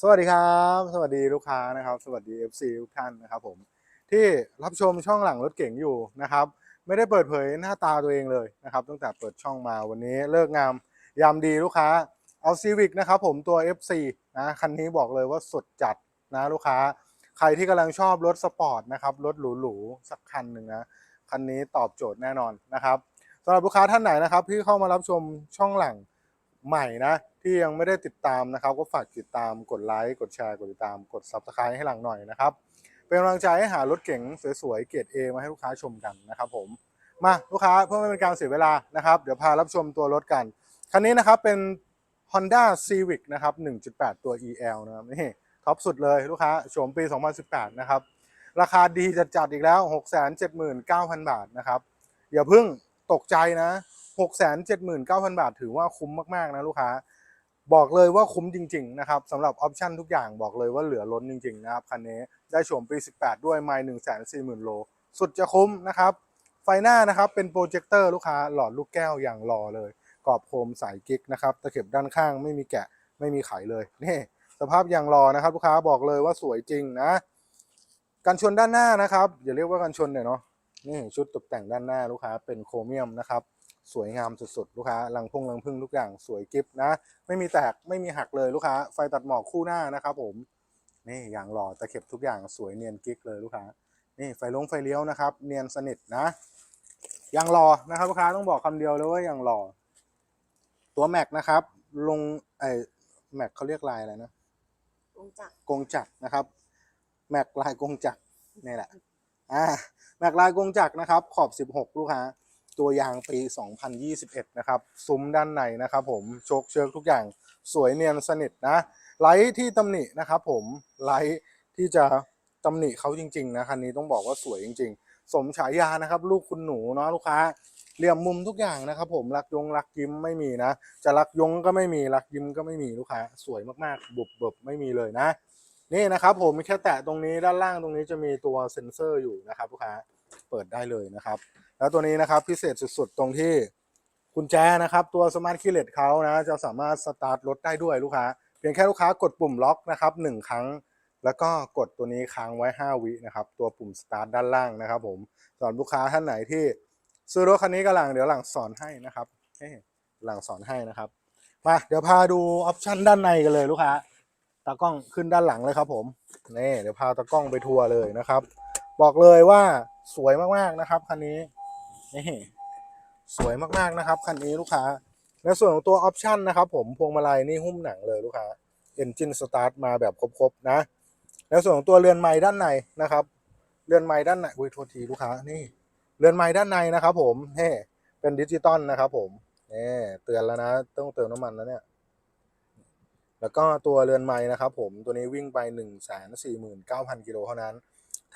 สวัสดีครับ สวัสดีลูกค้านะครับ สวัสดี FC ทุกท่านนะครับผมที่รับชมช่องหลังรถเก๋งอยู่นะครับ ไม่ได้เปิดเผยหน้าตาตัวเองเลยนะครับ ตั้งแต่เปิดช่องมาวันนี้เลิกงามยามดีลูกค้าเอา Civic นะครับผมตัว FC นะคันนี้บอกเลยว่าสุดจัดนะลูกค้า ใครที่กำลังชอบรถสปอร์ตนะครับรถหรูๆสักคันหนึ่งนะคันนี้ตอบโจทย์แน่นอนนะครับสำหรับลูกค้าท่านไหนนะครับที่เข้ามารับชมช่องหลัง ใหม่นะ ที่ยังไม่ได้ติดตามนะครับ ก็ฝากติดตามกดไลค์กดแชร์กดติดตามกด Subscribe ให้หลังหน่อยนะครับ เป็นกำลังใจให้หารถเก๋งสวยๆเกรด A มาให้ลูกค้าชมกันนะครับผมมาลูกค้าเพื่อไม่เป็นการเสียเวลานะครับเดี๋ยวพารับชมตัวรถกัน คันนี้นะครับเป็น Honda Civic นะครับ 1.8 ตัว EL นะครับนี่ท็อปสุดเลยลูกค้าโฉมปี 2018 นะครับ ราคาดีจัดๆอีกแล้ว 679,000 บาทนะครับ อย่าเพิ่งตกใจนะ 679,000 บาท ถือว่าคุ้มมากๆนะลูกค้า บอกเลยว่าคุ้มจริง ๆ นะครับสำหรับออปชั่นทุกอย่างบอกเลยว่าเหลือล้นจริง ๆ นะครับ คันนี้ได้โฉมปี 18 ด้วยไมล์140,000โล สุดจะคุ้มนะครับ ไฟหน้านะครับเป็นโปรเจคเตอร์ลูกค้าหลอดลูกแก้วอย่างหล่อเลยกรอบโคมใสกิ๊กนะครับตะเข็บด้านข้างไม่มีแกะไม่มีไขเลยนี่สภาพอย่างหล่อนะครับลูกค้าบอกเลยว่าสวยจริงนะกันชนด้านหน้านะครับอย่าเรียกว่ากันชนเนี่ยเนาะนี่ชุดตกแต่งด้านหน้าลูกค้าเป็นโครเมียมนะครับ สวยงามสุดๆ ลูกค้าลังพุ่งลังพึ่งทุกอย่างสวยกิฟนะ ไม่มีแตกไม่มีหักเลยลูกค้า ไฟตัดหมอกคู่หน้านะครับผม นี่อย่างหล่อตะเข็บทุกอย่างสวยเนียนกิ๊กเลยลูกค้า นี่ไฟลงไฟเลี้ยวนะครับ เนียนสนิทนะ อย่างหล่อนะครับลูกค้าต้องบอกคำเดียวเลยว่าอย่างหล่อ ตัวแม็กนะครับ ลงไอแม็กเขาเรียกลายอะไรนะวงจักรกงจักรนะครับ แม็กลายกงจักรนี่แหละ อ่า แม็กลายกงจักรนะครับ ขอบ 16 ลูกค้า ตัวยางปี 2021 นะครับ ซุ้มด้านในนะครับผมโชคเชือกทุกอย่างสวยเนียนสนิทนะไลท์ที่ตำหนินะครับผมไลท์ที่จะตำหนิเขาจริง ๆ นะคันนี้ต้องบอกว่าสวยจริง ๆ สมฉายานะครับ ลูกคุณหนูเนาะลูกค้าเหลี่ยมมุมทุกอย่างนะครับผมรักยงรักยิ้มไม่มีนะ จะรักยงก็ไม่มีรักยิ้มก็ไม่มีลูกค้าสวยมากๆบุบบบไม่มีเลยนะ นี่นะครับผมแค่แตะตรงนี้ด้านล่างตรงนี้จะมีตัวเซ็นเซอร์อยู่นะครับลูกค้าเปิดได้เลยนะครับ แล้วตัวนี้นะครับพิเศษสุดๆ ตรงที่กุญแจนะครับ ตัวสมาร์ทคีเลสเขานะจะสามารถสตาร์ทรถได้ด้วยลูกค้า เพียงแค่ลูกค้ากดปุ่มล็อกนะครับหนึ่งครั้ง แล้วก็กดตัวนี้ค้างไว้ 5 วินะครับตัวปุ่มสตาร์ทด้านล่างนะครับ ผมสำหรับลูกค้าท่านไหนที่ซื้อรถคันนี้ก็หลังเดี๋ยวหลังสอนให้นะครับเฮ้หลังสอนให้นะครับมาเดี๋ยวพาดูออปชันด้านในกันเลยลูกค้าตากล้องขึ้นด้านหลังเลยครับผมนี่เดี๋ยวพาตากล้องไปทัวร์เลยนะครับ บอกเลยว่าสวยมากๆนะครับคันนี้ นี่สวยมากๆนะครับคันนี้ลูกค้าในส่วนของตัวออปชันนะครับผมพวงมาลัยนี่หุ้มหนังเลยลูกค้า Engine Start มาแบบครบๆนะในส่วนของตัวเรือนไม้ด้านในนะครับ เรือนไม้ด้านในอุ้ยโทษทีลูกค้านี่ เรือนไม้ด้านในนะครับ ผมเฮ้เป็นดิจิตอลนะครับ ผมนี่เตือนแล้วนะ ต้องเติมน้ำมันแล้วเนี่ย แล้วก็ตัวเรือนไม้นะครับ ผมตัวนี้วิ่งไป1 4 9 0 0 0กิโลเท่านั้น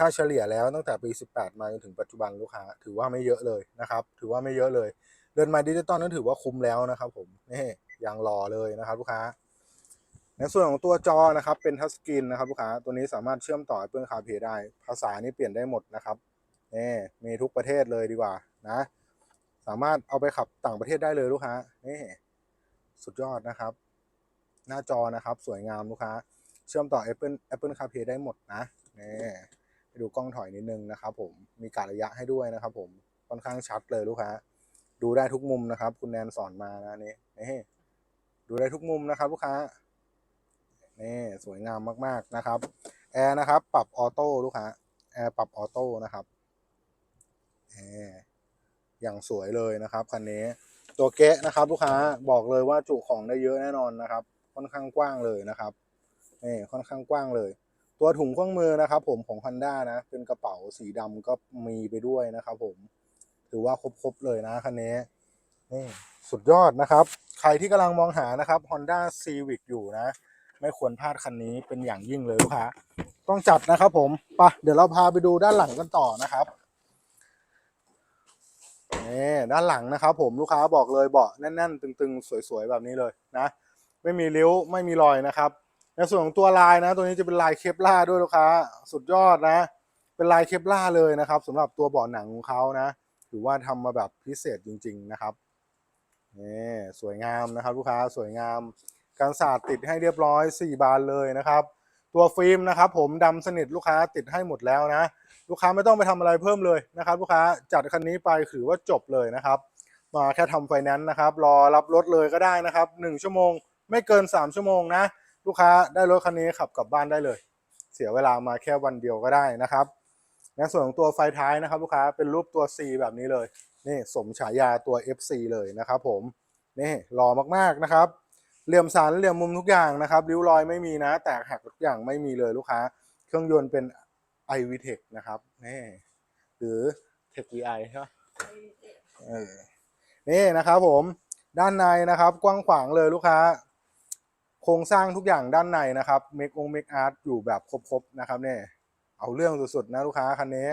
ถ้าเฉลี่ยแล้วตั้งแต่ปี 18 มาจนถึงปัจจุบันลูกค้า ถือว่าไม่เยอะเลยนะครับ ถือว่าไม่เยอะเลยเรือนม้ดิจิตอลนั้นถือว่าคุ้มแล้วนะครับผมนี่อย่างรอเลยนะครับลูกค้า ในส่วนของตัวจอนะครับเป็นทัชสกรีนนะครับลูกค้าตัวนี้สามารถเชื่อมต่อ Apple CarPlay ได้ ภาษานี่เปลี่ยนได้หมดนะครับนี่มีทุกประเทศเลยดีกว่านะ สามารถเอาไปขับต่างประเทศได้เลยลูกค้านี่สุดยอดนะครับ หน้าจอนะครับสวยงามลูกค้า เชื่อมต่อ Apple Apple CarPlay ได้หมดนะนี่ ไปดูกล้องถอยนิดนึงนะครับผมมีการระยะให้ด้วยนะครับผมค่อนข้างชัดเลยลูกค้าดูได้ทุกมุมนะครับ คุณแนนสอนมานะนี่นี่ดูได้ทุกมุมนะครับ ลูกค้านี่สวยงามมากๆนะครับแอร์นะครับ ปรับออโต้ลูกค้าแอร์ปรับออโต้นะครับแอร์อย่างสวยเลยนะครับคันนี้ตัวเกะนะครับ ลูกค้าบอกเลยว่าจุของได้เยอะแน่นอนนะครับ ค่อนข้างกว้างเลยนะครับนี่ค่อนข้างกว้างเลย ตัวถุงเครื่องมือนะครับ ผมของ Honda นะ เป็นกระเป๋าสีดำก็มีไปด้วยนะครับ ผมถือว่าครบๆเลยนะคันนี้นี่สุดยอดนะครับ ใครที่กำลังมองหานะครับ Honda Civic อยู่นะ ไม่ควรพลาดคันนี้เป็นอย่างยิ่งเลยลูกค้าต้องจัดนะครับผมไปะเดี๋ยวเราพาไปดูด้านหลังกันต่อนะครับนี่ด้านหลังนะครับ ผมลูกค้าบอกเลยเบาะแน่น ๆ ตึง ๆ สวย ๆ แบบนี้เลยนะ ไม่มีริ้วไม่มีรอยนะครับ ในส่วนของตัวลายนะ ตัวนี้จะเป็นลายเคปล่าด้วยลูกค้า สุดยอดนะ เป็นลายเคปล่าเลยนะครับสำหรับตัวเบาะหนังของเขานะ ถือว่าทำมาแบบพิเศษจริง ๆนะครับนี่สวยงามนะครับ ลูกค้าสวยงามกันศาสตร์ติดให้เรียบร้อย 4 บานเลยนะครับ ตัวฟิล์มนะครับ ผมดำสนิทลูกค้าติดให้หมดแล้วนะ ลูกค้าไม่ต้องไปทำอะไรเพิ่มเลยนะครับ ลูกค้าจัดคันนี้ไปถือว่าจบเลยนะครับมาแค่ทำไฟแนนซ์นะครับ รอรับรถเลยก็ได้นะครับ 1 ชั่วโมง ไม่เกิน 3 ชั่วโมงนะ ลูกค้าได้รถคันนี้ขับกลับบ้านได้เลย เสียเวลามาแค่วันเดียวก็ได้นะครับในส่วนของตัวไฟท้ายนะครับ ลูกค้าเป็นรูปตัว C แบบนี้เลยนี่สมฉายาตัว FC เลยนะครับผมนี่หล่อมากๆนะครับ เหลี่ยมสันเหลี่ยมมุมทุกอย่างนะครับริ้วรอยไม่มีนะ แตกหักทุกอย่างไม่มีเลยลูกค้า เครื่องยนต์เป็น i v t e c h นะครับนี่หรือ Tech VI ใช่ไหมเออนี่นะครับผมด้านในนะครับ กว้างขวางเลยลูกค้า โครงสร้างทุกอย่างด้านในนะครับเมคองเมคอาร์ตอยู่แบบครบๆนะครับเนี่ยเอาเรื่องสุดๆนะลูกค้าคันนี้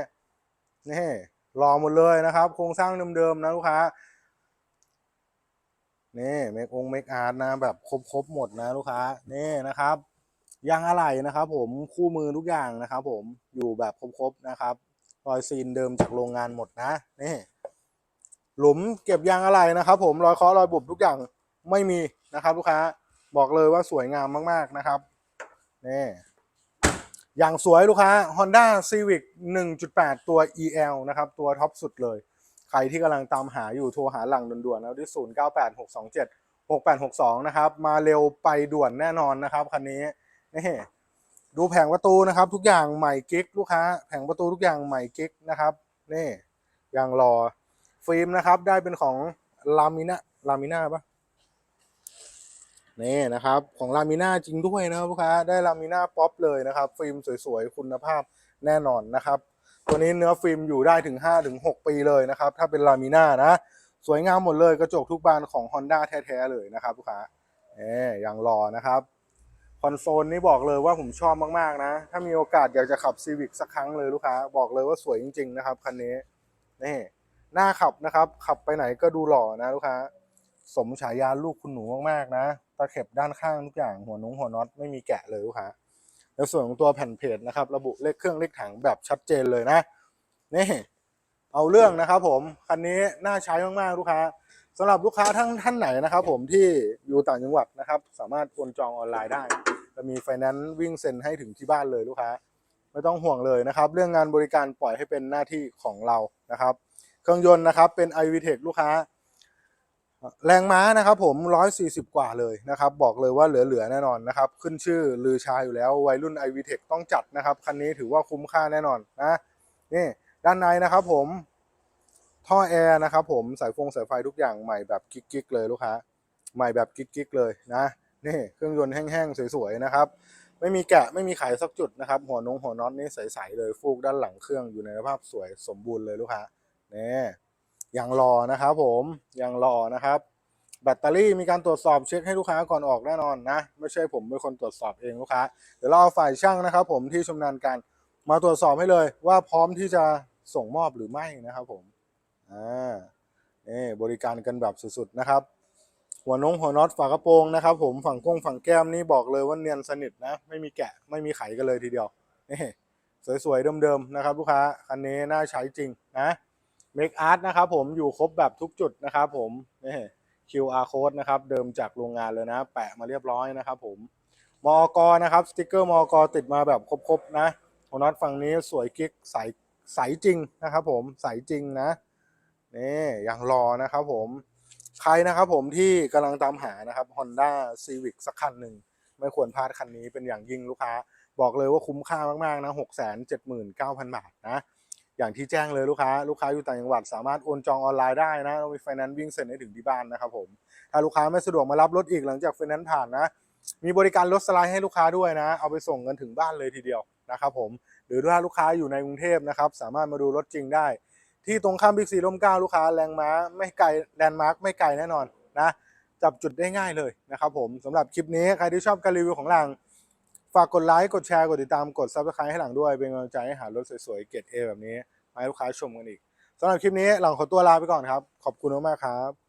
นี่รอหมดเลยนะครับ โครงสร้างเดิมๆนะลูกค้านี่เมคองเมคอาร์ตนะแบบครบๆหมดนะลูกค้านี่นะครับยางอะไหล่นะครับ ผมคู่มือทุกอย่างนะครับ ผมอยู่แบบครบๆนะครับรอยซีนเดิมจากโรงงานหมดนะนี่หลุมเก็บยางอะไหล่นะครับ ผมรอยเคาะรอยบุบทุกอย่างไม่มีนะครับ ลูกค้า บอกเลยว่าสวยงามมากๆนะครับนี่อย่างสวยลูกค้า Honda Civic 1.8 ตัว EL นะครับ ตัวท็อปสุดเลย ใครที่กำลังตามหาอยู่โทรหาหลังด่วนๆแล้วที่ 0 9 8 6 2 7 6 8 6 2 นะครับ มาเร็วไปด่วนแน่นอนนะครับคันนี้นี่ดูแผงประตูนะครับ ทุกอย่างใหม่กิ๊กลูกค้า แผงประตูทุกอย่างใหม่กิ๊กนะครับนี่อย่างรอฟิล์มนะครับ ได้เป็นของลามิน่าลามิน่าปะ นี่นะครับของลามิน่าจริงด้วยนะครับลูกค้าได้ลามิน่าป๊อปเลยนะครับ ฟิล์มสวยๆ คุณภาพแน่นอนนะครับ ตัวนี้เนื้อฟิล์มอยู่ได้ถึง 5-6 ปีเลยนะครับ ถ้าเป็นลามิน่านะ สวยงามหมดเลยกระจกทุกบานของ Honda แท้ๆเลยนะครับลูกค้าเอ๊ยังรอนะครับคอนโซลนี่บอกเลยว่าผมชอบมากๆนะ ถ้ามีโอกาสอยากจะขับ Civic สักครั้งเลยลูกค้า บอกเลยว่าสวยจริง ๆ นะครับคันนี้นี่หน้าขับนะครับ ขับไปไหนก็ดูหล่อนะลูกค้า สมฉายาลูกคุณหนูมากๆนะ ตะเข็บด้านข้างทุกอย่างหัวนุ้งหัวน็อตไม่มีแกะเลยลูกค้าในส่วนของตัวแผ่นเพจนะครับ ระบุเลขเครื่องเลขถังแบบชัดเจนเลยนะนี่เอาเรื่องนะครับ ผมคันนี้น่าใช้มากๆลูกค้าสำหรับลูกค้าทั้งท่านไหนนะครับ ผมที่อยู่ต่างจังหวัดนะครับ สามารถโอนจองออนไลน์ได้จะมีไฟแนนซ์วิ่งเซ็นให้ถึงที่บ้านเลยลูกค้า ไม่ต้องห่วงเลยนะครับ เรื่องงานบริการปล่อยให้เป็นหน้าที่ของเรานะครับ เครื่องยนต์นะครับเป็น i v t e c h ลูกค้า แรงม้านะครับผม 140 กว่าเลยนะครับ บอกเลยว่าเหลือ ๆ แน่นอนนะครับ ขึ้นชื่อลือชาอยู่แล้ว วัยรุ่น i v t e c h ต้องจัดนะครับ คันนี้ถือว่าคุ้มค่าแน่นอนนะนี่ด้านในนะครับผมท่อแอร์นะครับผมสายฟงสายไฟทุกอย่างใหม่แบบกิ๊กๆเลยลูกค้า ใหม่แบบกิ๊กๆเลยนะนี่เครื่องยนต์แห้งๆสวยๆนะครับไม่มีแกะไม่มีไขสักจุดนะครับ หัวนงหัวน็อตนี่ใสๆเลยฟูกด้านหลังเครื่องอยู่ในสภาพสวยสมบูรณ์เลยลูกค้านี่ย งรอนะครับผมยังรอนะครับ แบตเตอรี่มีการตรวจสอบเช็คให้ลูกค้าก่อนออกแน่นอนนะ ไม่ใช่ผมเป็นคนตรวจสอบเองลูกค้า เดี๋ยวเราเอาฝ่ายช่างนะครับ ผมที่ชำนาญการมาตรวจสอบให้เลย ว่าพร้อมที่จะส่งมอบหรือไม่นะครับ ผมอ่านี่บริการกันแบบสุดๆนะครับ หัวนงหัวน็อตฝากระโปรงนะครับ ผมฝั่งก้งฝั่งแก้มนี่บอกเลยว่าเนียนสนิทนะ ไม่มีแกะไม่มีไขกันเลยทีเดียวนี่สวยๆเดิมๆนะครับ ลูกค้าคันนี้น่าใช้จริงนะ เมคอาร์ตนะครับผมอยู่ครบแบบทุกจุดนะครับผมนี่ QR code นะครับเดิมจากโรงงานเลยนะ แปะมาเรียบร้อยนะครับผมมอกนะครับสติกเกอร์มอกติดมาแบบครบๆนะหัวน็อตฝั่งนี้สวยกิ๊กใสใสจริงนะครับผมใสจริงนะนี่ยังรอนะครับผมใครนะครับผมที่กำลังตามหานะครับ Honda Civic สักคันหนึ่งไม่ควรพลาดคันนี้เป็นอย่างยิ่งลูกค้า บอกเลยว่าคุ้มค่ามาก ๆ นะ 6 7 9 0 0 0 บาทนะ อย่างที่แจ้งเลยลูกค้าลูกค้าอยู่ต่างจังหวัด สามารถโอนจองออนไลน์ได้นะเรามีไฟแนนซ์วิ่งเซ็นให้ถึงที่บ้านนะครับผมถ้าลูกค้าไม่สะดวกมารับรถอีกหลังจากไฟแนนซ์ผ่านนะ มีบริการรถสไลด์ให้ลูกค้าด้วยนะ เอาไปส่งกันถึงบ้านเลยทีเดียวนะครับผมหรือถ้าลูกค้าอยู่ในกรุงเทพนะครับสามารถมาดูรถจริงได้ ที่ตรงข้ามบิ๊กซีร่มเก้าลูกค้าแรงม้าไม่ไกลแลนด์มาร์คไม่ไกลแน่นอนนะจับจุดได้ง่ายเลยนะครับผมสำหรับคลิปนี้ใครที่ชอบการรีวิวของหลัง ฝากกดไลค์กดแชร์กดติดตามกดซับสไครต์ให้หลังด้วย เป็นกำลังใจให้หารถสวยๆเกรดเอแบบนี้มาให้ลูกค้าชมกันอีกสำหรับคลิปนี้หลังขอตัวลาไปก่อนครับ ขอบคุณมากๆครับ